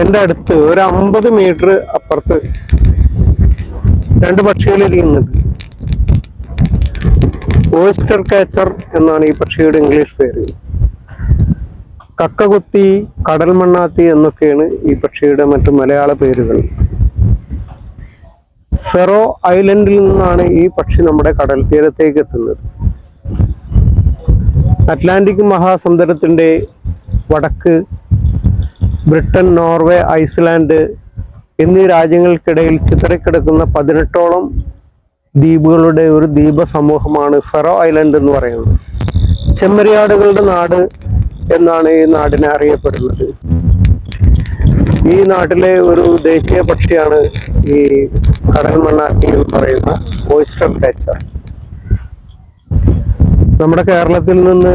എന്റെ അടുത്ത് ഒരു അമ്പത് മീറ്റർ അപ്പുറത്ത് രണ്ട് പക്ഷികൾ ഇരിക്കുന്നുണ്ട് ഓയിസ്റ്റർ കാച്ചർ എന്നാണ് ഈ പക്ഷിയുടെ ഇംഗ്ലീഷ് പേര്. കക്കകുത്തി കടൽ മണ്ണാത്തി എന്നൊക്കെയാണ് ഈ പക്ഷിയുടെ മറ്റു മലയാള പേരുകൾ. ഫെറോ ഐലൻഡിൽ നിന്നാണ് ഈ പക്ഷി നമ്മുടെ കടൽ തീരത്തേക്ക് എത്തുന്നത്. അറ്റ്ലാന്റിക് മഹാസമുദ്രത്തിന്റെ വടക്ക് ബ്രിട്ടൻ നോർവേ ഐസ്ലാൻഡ് എന്നീ രാജ്യങ്ങൾക്കിടയിൽ ചിതറിക്കിടക്കുന്ന പതിനെട്ടോളം ദ്വീപുകളുടെ ഒരു ദ്വീപ സമൂഹമാണ് ഫെറോ ഐലൻഡ് എന്ന് പറയുന്നത്. ചെമ്മരിയാടുകളുടെ നാട് എന്നാണ് ഈ നാടിനെ അറിയപ്പെടുന്നത്. ഈ നാട്ടിലെ ഒരു ദേശീയ പക്ഷിയാണ് ഈ കടൽ മണ്ണാട്ടി എന്ന് പറയുന്ന ഓയിസ്റ്റർ കാച്ചർ നമ്മുടെ കേരളത്തിൽ നിന്ന്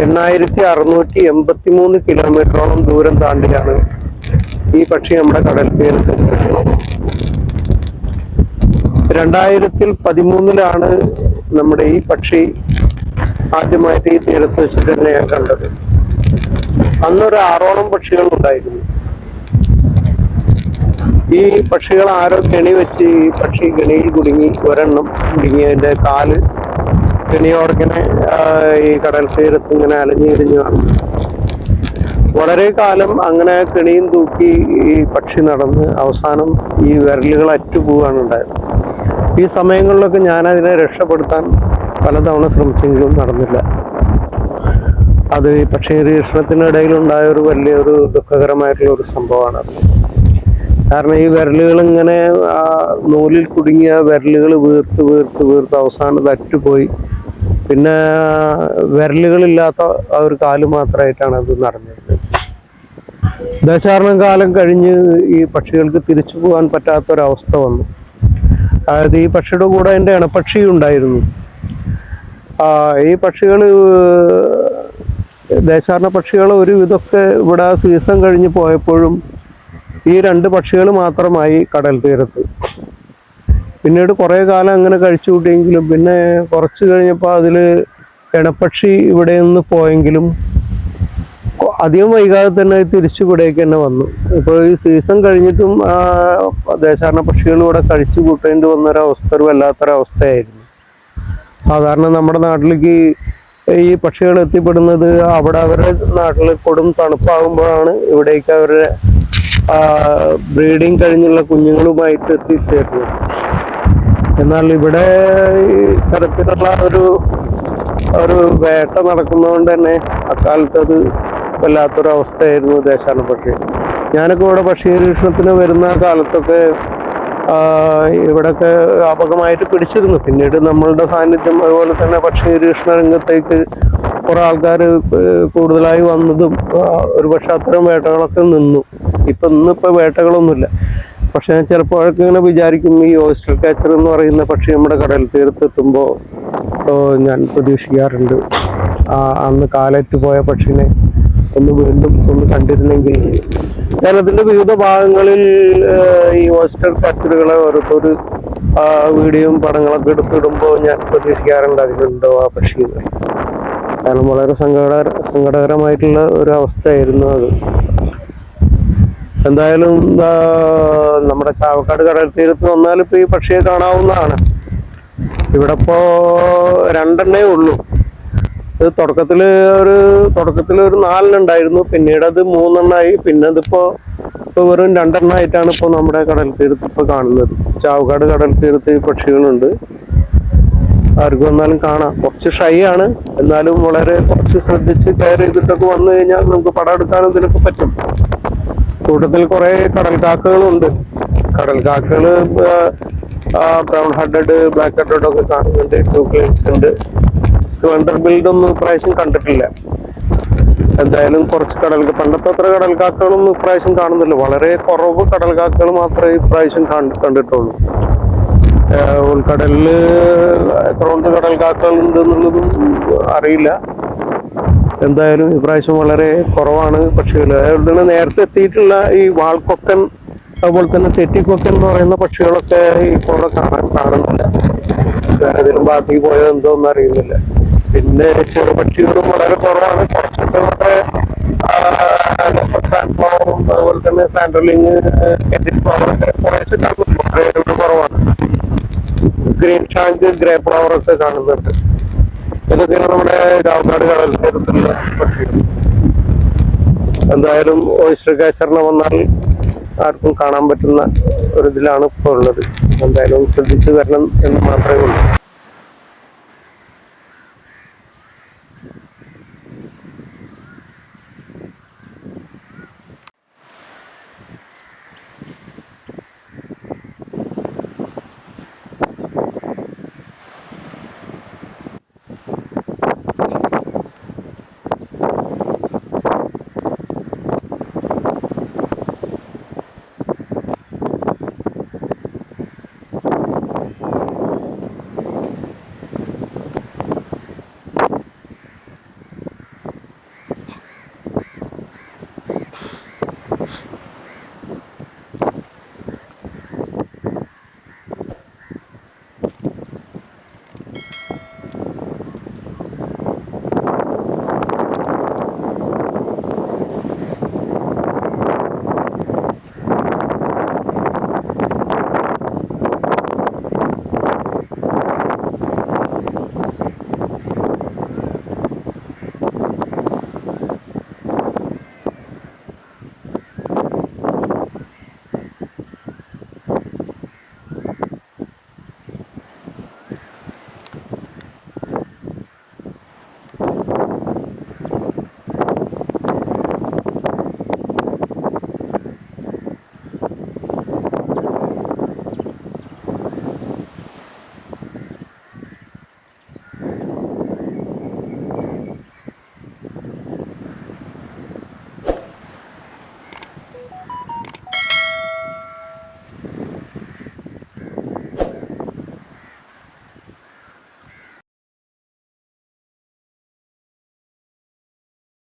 എണ്ണായിരത്തി അറുന്നൂറ്റി എൺപത്തി മൂന്ന് കിലോമീറ്ററോളം ദൂരം താണ്ടിയാണ് ഈ പക്ഷി നമ്മുടെ കടൽ തീരത്ത് രണ്ടായിരത്തിൽ പതിമൂന്നിലാണ് നമ്മുടെ ഈ പക്ഷി ആദ്യമായിട്ട് ഈ തീരത്ത് വെച്ചിട്ട് തന്നെ ഞാൻ കണ്ടത്. അന്നൊരു ആറോളം പക്ഷികൾ ഉണ്ടായിരുന്നു. ഈ പക്ഷികൾ ആരോ കെണി വെച്ച് ഈ പക്ഷി കെണിയിൽ കുടുങ്ങി ഒരെണ്ണം കുടുങ്ങിയതിന്റെ കാൽ കെണിയോർക്കിനെ ഈ കടൽ തീരത്ത് ഇങ്ങനെ അലഞ്ഞിരിഞ്ഞു വളരെ കാലം അങ്ങനെ കെണിയും തൂക്കി ഈ പക്ഷി നടന്ന് അവസാനം ഈ വിരലുകൾ അറ്റുപോവാണ് ഉണ്ടായത്. ഈ സമയങ്ങളിലൊക്കെ ഞാൻ അതിനെ രക്ഷപ്പെടുത്താൻ പലതവണ ശ്രമിച്ചെങ്കിലും നടന്നില്ല. അത് ഈ പക്ഷി നിരീക്ഷണത്തിനിടയിൽ ഉണ്ടായ ഒരു വലിയൊരു ദുഃഖകരമായിട്ടുള്ള ഒരു സംഭവമാണ് അത്. കാരണം ഈ വിരലുകൾ ഇങ്ങനെ നൂലിൽ കുടുങ്ങിയ വിരലുകൾ വീർത്ത് വീർത്ത് വീർത്ത് അവസാനം അറ്റുപോയി. പിന്നെ വിരലുകളില്ലാത്ത ആ ഒരു കാൽ മാത്രമായിട്ടാണ് അത് നടന്നിരുന്നത് ദശാരണം കാലം കഴിഞ്ഞ് ഈ പക്ഷികൾക്ക് തിരിച്ചു പോകാൻ പറ്റാത്തൊരവസ്ഥ വന്നു. അതായത് ഈ പക്ഷിയുടെ കൂടെ എന്റെ ഇണപ്പക്ഷി ഉണ്ടായിരുന്നു. ഈ പക്ഷികൾ ദേശാരണ പക്ഷികൾ ഒരു ഇതൊക്കെ ഇവിടെ സീസൺ കഴിഞ്ഞ് പോയപ്പോഴും ഈ രണ്ട് പക്ഷികൾ മാത്രമായി കടൽ തീരത്ത്. പിന്നീട് കുറേ കാലം അങ്ങനെ കഴിച്ചു കൂട്ടിയെങ്കിലും പിന്നെ കുറച്ച് കഴിഞ്ഞപ്പോൾ അതിൽ ഇണപ്പക്ഷി ഇവിടെ നിന്ന് പോയെങ്കിലും അധികം വൈകാതെ തന്നെ തിരിച്ചു ഇവിടേക്ക് തന്നെ വന്നു. ഇപ്പോൾ ഈ സീസൺ കഴിഞ്ഞിട്ടും ദേശാടന പക്ഷികൾ ഇവിടെ കഴിച്ചു കൂട്ടേണ്ടി വന്നൊരവസ്ഥ ഒരു വല്ലാത്തൊരവസ്ഥയായിരുന്നു. സാധാരണ നമ്മുടെ നാട്ടിലേക്ക് ഈ പക്ഷികൾ എത്തിപ്പെടുന്നത് അവിടെ അവരുടെ നാട്ടിൽ കൊടും തണുപ്പാകുമ്പോഴാണ് ഇവിടേക്ക് അവരുടെ ബ്രീഡിങ് കഴിഞ്ഞുള്ള കുഞ്ഞുങ്ങളുമായിട്ട് എത്തിച്ചേരുന്നത് എന്നാൽ ഇവിടെ ഈ തരത്തിലുള്ള ഒരു ഒരു വേട്ട നടക്കുന്നതുകൊണ്ട് തന്നെ അക്കാലത്ത് അത് വല്ലാത്തൊരവസ്ഥയായിരുന്നു ദേശാടന പക്ഷി. ഞാനൊക്കെ ഇവിടെ പക്ഷി നിരീക്ഷണത്തിന് വരുന്ന കാലത്തൊക്കെ ഇവിടൊക്കെ വ്യാപകമായിട്ട് പിടിച്ചിരുന്നു. പിന്നീട് നമ്മളുടെ സാന്നിധ്യം അതുപോലെ തന്നെ പക്ഷി നിരീക്ഷണ രംഗത്തേക്ക് കുറേ ആൾക്കാർ കൂടുതലായി വന്നതും ഒരുപക്ഷെ ഒരു പക്ഷെ അത്തരം വേട്ടകളൊക്കെ നിന്നു. ഇപ്പം ഇന്നിപ്പോൾ വേട്ടകളൊന്നുമില്ല. പക്ഷെ ചിലപ്പോഴൊക്കെ ഇങ്ങനെ വിചാരിക്കും ഈ ഓയിസ്റ്റർ കാച്ചർ എന്ന് പറയുന്ന പക്ഷി നമ്മുടെ കടൽ തീർത്തെത്തുമ്പോൾ ഞാൻ പ്രതീക്ഷിക്കാറുണ്ട്. അന്ന് കാലറ്റ് പോയ പക്ഷിനെ ഒന്ന് വീണ്ടും ഒന്ന് കണ്ടിരുന്നെങ്കിൽ. കേരളത്തിന്റെ വിവിധ ഭാഗങ്ങളിൽ ഈ ഓയിസ്റ്റർ കാച്ചറുകളെ ഓരോരുത്തർ വീഡിയോയും പടങ്ങളൊക്കെ എടുത്തിടുമ്പോൾ ഞാൻ പ്രതീക്ഷിക്കാറുണ്ട് അതിലുണ്ടോ ആ പക്ഷി. കാരണം വളരെ സങ്കട സങ്കടകരമായിട്ടുള്ള ഒരു അവസ്ഥയായിരുന്നു അത്. എന്തായാലും നമ്മുടെ ചാവക്കാട് കടൽ തീരത്ത് വന്നാൽ ഇപ്പൊ ഈ പക്ഷിയെ കാണാവുന്നതാണ്. ഇവിടെ ഇപ്പോ രണ്ടെണ്ണേ ഉള്ളൂ. ഇത് തുടക്കത്തിൽ ഒരു തുടക്കത്തിൽ ഒരു നാലെണ്ണുണ്ടായിരുന്നു. പിന്നീട് അത് മൂന്നെണ്ണമായി പിന്നെ അതിപ്പോ ഇപ്പൊ വെറും രണ്ടെണ്ണമായിട്ടാണ് ഇപ്പൊ നമ്മുടെ കടൽ തീരത്ത് ഇപ്പൊ കാണുന്നത്. ചാവക്കാട് കടൽ തീരത്ത് പക്ഷികളുണ്ട്. ആർക്ക് വന്നാലും കാണാം. കുറച്ച് ഷൈ ആണ്. എന്നാലും വളരെ കുറച്ച് ശ്രദ്ധിച്ച് കെയർ ചെയ്തിട്ടൊക്കെ വന്നു കഴിഞ്ഞാൽ നമുക്ക് പടം എടുക്കാനും ഇതിനൊക്കെ പറ്റും. കൂട്ടത്തിൽ കുറെ കടൽ കാക്കകളുണ്ട് കടൽ കാക്കകൾ ബ്രൗൺ ഹഡഡ് ബ്ലാക്ക് ഹഡഡ് ഒക്കെ കാണുന്നുണ്ട്. ട്യൂബ്ലൈറ്റ്സ് ഉണ്ട്. സിലിണ്ടർ ബിൽഡ് ഒന്നും ഇപ്രാവശ്യം കണ്ടിട്ടില്ല. എന്തായാലും കുറച്ച് കടൽ പണ്ടത്തെ അത്ര കടൽ കാക്കകളൊന്നും ഇപ്രാവശ്യം കാണുന്നില്ല. വളരെ കുറവ് കടൽ കാക്കകൾ മാത്രമേ ഇപ്രാവശ്യം കണ്ട് കണ്ടിട്ടുള്ളൂ. ഉൾക്കടലിൽ എത്ര കടൽ കാക്കകൾ ഉണ്ട് എന്നുള്ളതും അറിയില്ല. എന്തായാലും ഇപ്രാവശ്യം വളരെ കുറവാണ്. പക്ഷികൾ അതുകൊണ്ട് നേരത്തെ എത്തിയിട്ടുള്ള ഈ വാൾക്കൊക്കൻ അതുപോലെ തന്നെ തെറ്റിക്കൊക്കൻ എന്ന് പറയുന്ന പക്ഷികളൊക്കെ ഇപ്പോൾ കാണാൻ കാണുന്നില്ല ഏതെങ്കിലും ബാക്കി പോയത് എന്തോ ഒന്നും അറിയുന്നില്ല. പിന്നെ ചെറുപക്ഷികളും വളരെ കുറവാണ്. കുറച്ചൊക്കെ നമ്മുടെ ഉം അതുപോലെ തന്നെ സാൻഡലിങ് ഫ്ലവറൊക്കെ കുറേശ്ശെ കാണുന്നുണ്ട് കുറവാണ്. ഗ്രീൻ ഷാങ്ക് ഗ്രേ ഫ്ലവർ ഒക്കെ കാണുന്നുണ്ട്. ഇതൊക്കെയാണ് നമ്മുടെ രാമനാട് കടൽ എന്തായാലും ഓയിസ്റ്റർ കാച്ചറിന് വന്നാൽ ആർക്കും കാണാൻ പറ്റുന്ന ഒരു ഇതിലാണ് ഇപ്പോൾ ഉള്ളത്. എന്തായാലും ശ്രദ്ധിച്ചു വരണം എന്ന് മാത്രമേ ഉള്ളൂ.